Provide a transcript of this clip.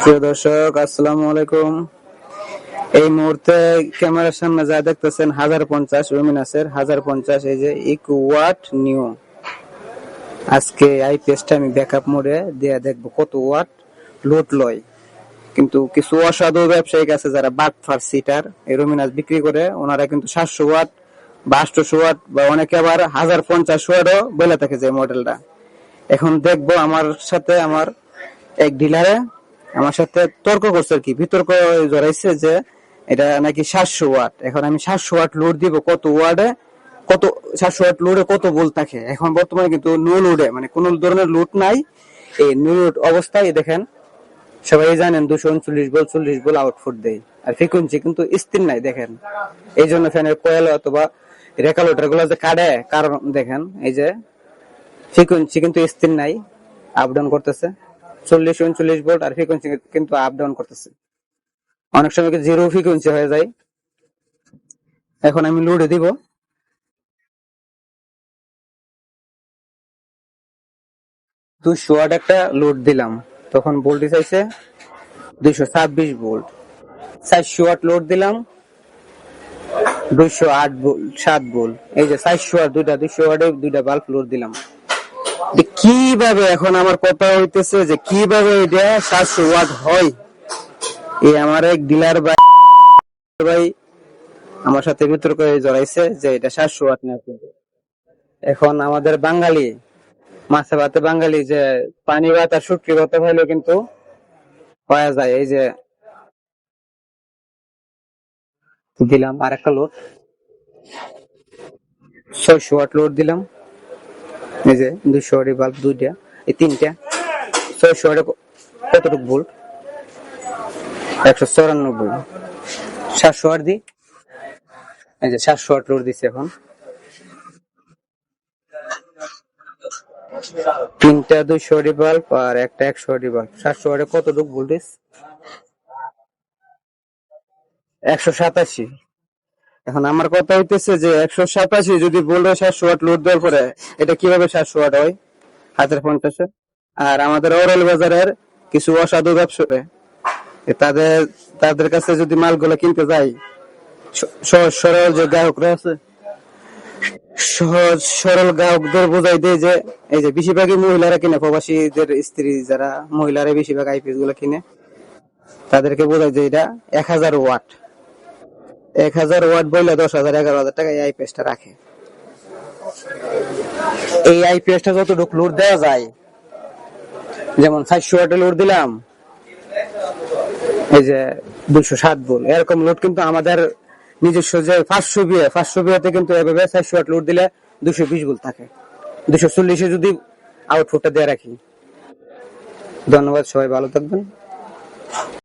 প্রিয় দর্শক আলাইকুম। এই মুহূর্তে ক্যামেরার সামনে যা দেখতেছেন হাজার পঞ্চাশ হাজার পঞ্চাশ এই যে নিউ আজকে আমি ব্যাকআপ মোডে দেখব কত ওয়াট লোড লয়। কিন্তু কিছু অসাধু ব্যবসায়িক আছে যারা বাট ফার সিটার এই রুমিনাস বিক্রি করে, ওনারা কিন্তু সাতশো ওয়াট বা আটশো ওয়াট বা অনেকে আবার হাজার পঞ্চাশ ওয়াটও বলে থাকে যে মডেলটা এখন দেখব আমার সাথে আমার এক ডিলারে আমার সাথে তর্ক করছে আর কি। বিতর্ক জড়াইছে যে এটা নাকি সাতশো ওয়াট এখন আমি সাতশো ওয়াট লোড দিব, কত ওয়ার্ডে কত, সাতশো ওয়াট লোডে কত বল থাকে? এখন বর্তমানে কিন্তু নো লোডে মানে কোন ধরনের লোড নাই। এই নো লোড অবস্থায় দেখেন, সবাই জানেন দুশো উনচল্লিশ বল চল্লিশ বল আউটপুট দেয়। আর ফ্রিকুয়েন্সি কিন্তু স্থির নাই, দেখেন। এই জন্য ফ্যানের কয়েল অথবা রেকালোটারগুলো যে কাটে, কারণ দেখেন, এই যে ফ্রিকুয়েন্সি কিন্তু স্থির নাই আপ ডাউন করতেছে। চল্লিশ উনচল্লিশ ভোল্ট আর ফ্রিকুয়েন্সি কিন্তু আপ ডাউন করতেছে। অনেক সময় জিরো ফ্রিকুয়েন্সি হয়ে যায়। এখন আমি লোডে দিব। দুশো একটা লোড দিলাম। তখন ভোল্টেজ চাইছে দুইশো ছাব্বিশ ভোল্ট চারশো ওয়াট লোড দিলাম। দুইশো আট ভোল্ট সাত ভোল্ট এই যে চারশো ওয়াট দুইটা, দুইশো ওয়াটে দুইটা বাল্ব লোড দিলাম। কীভাবে এখন আমার কথা হইতেছে যে কীভাবে এটা সাতশো ওয়াট হয়? এই আমার এক ডিলার ভাই ভাই আমার সাথে বিতর্ক জড়াইছে যে এটা সাতশো ওয়াট নাকি এখন আমাদের বাঙালি, মাছে ভাতে বাঙালি যে পানি ভাত আর শুটকি ভাত হইলেও কিন্তু হয়ে যায়। এই যে দিলাম আর একটা লোড ছয়শো ওয়াট লোড দিলাম। এই যে দুইশো ওয়াটের বাল্ব দুইটা, এই তিনটা, ছয়শো ওয়াটে কতটুকু ভোল্ট একশো চৌরানব্বই সাতশো ওয়াট দি, এই যে সাতশো ওয়াট লোড দিচ্ছে এখন। তিনটা দুইশো ওয়াটি বাল্ব আর একটা একশো ওয়াটি বাল্ব সাতশো ওয়াটে কতটুকু ভোল্টেজ একশো সাতাশি। এখন আমার কথা হইতেছে যে একশো সাতাশি যদি বলবে সাতশো ওয়াট লোড দেওয়ার পরে, এটা কীভাবে সাতশো ওয়াট হয়? হাজার পঞ্চাশে। আর আমাদের ওরাল বাজারের কিছু অসাধু ব্যবসা তাদের তাদের কাছে যদি মালগুলো কিনতে যাই সহজ সরল যে গ্রাহকরা আছে, সহজ সরল গ্রাহকদের বোঝাই দেয় যে, এই যে বেশিরভাগই মহিলারা কিনে, প্রবাসীদের স্ত্রী যারা মহিলারা বেশিরভাগ আইপিএসগুলো কিনে, তাদেরকে বোঝাই যে এটা এক হাজার ওয়াট। এক হাজার ওয়াট বললে দশ হাজার, এগারো হাজার টাকা এই আইপিএসটা রাখে। এই আইপিএসটা লোড দেওয়া যায়, যেমন চারশো ওয়াটে লোড দিলাম, এই যে দুশো সাত বল এরকম লোড কিন্তু আমাদের নিজস্ব যে পাঁচশো বিয়ে পাঁচশো বিয়েতে কিন্তু এভাবে চারশো ওয়াট লোড দিলে দুশো বিশ বল থাকে। দুশো চল্লিশে যদি আউটপুটটা দিয়ে রাখি। ধন্যবাদ সবাই, ভালো থাকবেন।